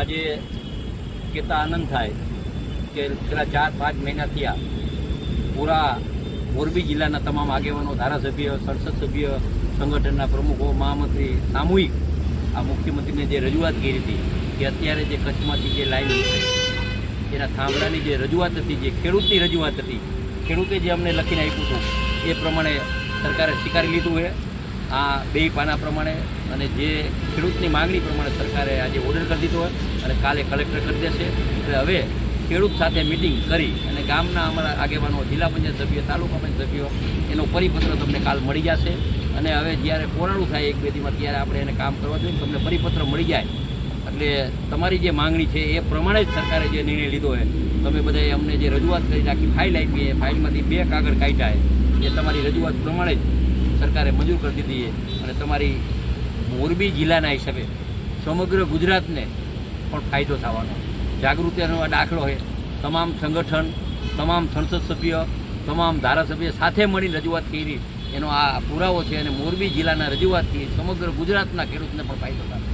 આજે કહેતા આનંદ થાય કે છેલ્લા ચાર, પાંચ મહિના થયા. પૂરા મોરબી જિલ્લાના તમામ આગેવાનો, ધારાસભ્ય, સંસદ સભ્ય, સંગઠનના પ્રમુખો, મહામંત્રી, સામૂહિક આ મુખ્યમંત્રીને જે રજૂઆત કરી હતી કે અત્યારે જે કચ્છમાંથી જે લાઈન એના થાંભલાની જે રજૂઆત હતી, જે ખેડૂતની રજૂઆત હતી, ખેડૂતે જે અમને લખીને આપ્યું હતું, એ પ્રમાણે સરકારે સ્વીકારી લીધું છે. આ બે પાના પ્રમાણે અને જે ખેડૂતની માંગણી પ્રમાણે સરકારે આજે ઓર્ડર કરી દીધો હોય અને કાલે કલેક્ટર કરી દેશે. એટલે હવે ખેડૂત સાથે મિટિંગ કરી અને ગામના અમારા આગેવાનો, જિલ્લા પંચાયત સભ્ય, તાલુકા પંચાયત સભ્યો, એનો પરિપત્ર તમને કાલ મળી જશે. અને હવે જ્યારે પોરાણું થાય એક બે દીમાં ત્યારે આપણે એને કામ કરવા જોઈએ તમને પરિપત્ર મળી જાય. એટલે તમારી જે માંગણી છે એ પ્રમાણે જ સરકારે જે નિર્ણય લીધો હોય, તમે બધાએ અમને જે રજૂઆત કરી આખી ફાઇલ આપી, એ ફાઇલમાંથી બે કાગળ કાઢ્યા એ તમારી રજૂઆત પ્રમાણે જ સરકારે મંજૂર કરી દીધી છે. અને તમારી મોરબી જિલ્લાના હિસાબે સમગ્ર ગુજરાતને પણ ફાયદો થવાનો. જાગૃતિનો આ દાખલો છે. તમામ સંગઠન, તમામ સંસદ સભ્ય, તમામ ધારાસભ્ય સાથે મળી રજૂઆત કરી. એનો આ પુરાવો છે અને મોરબી જિલ્લાના રજૂઆતથી સમગ્ર ગુજરાતના ખેડૂતને પણ ફાયદો થાય.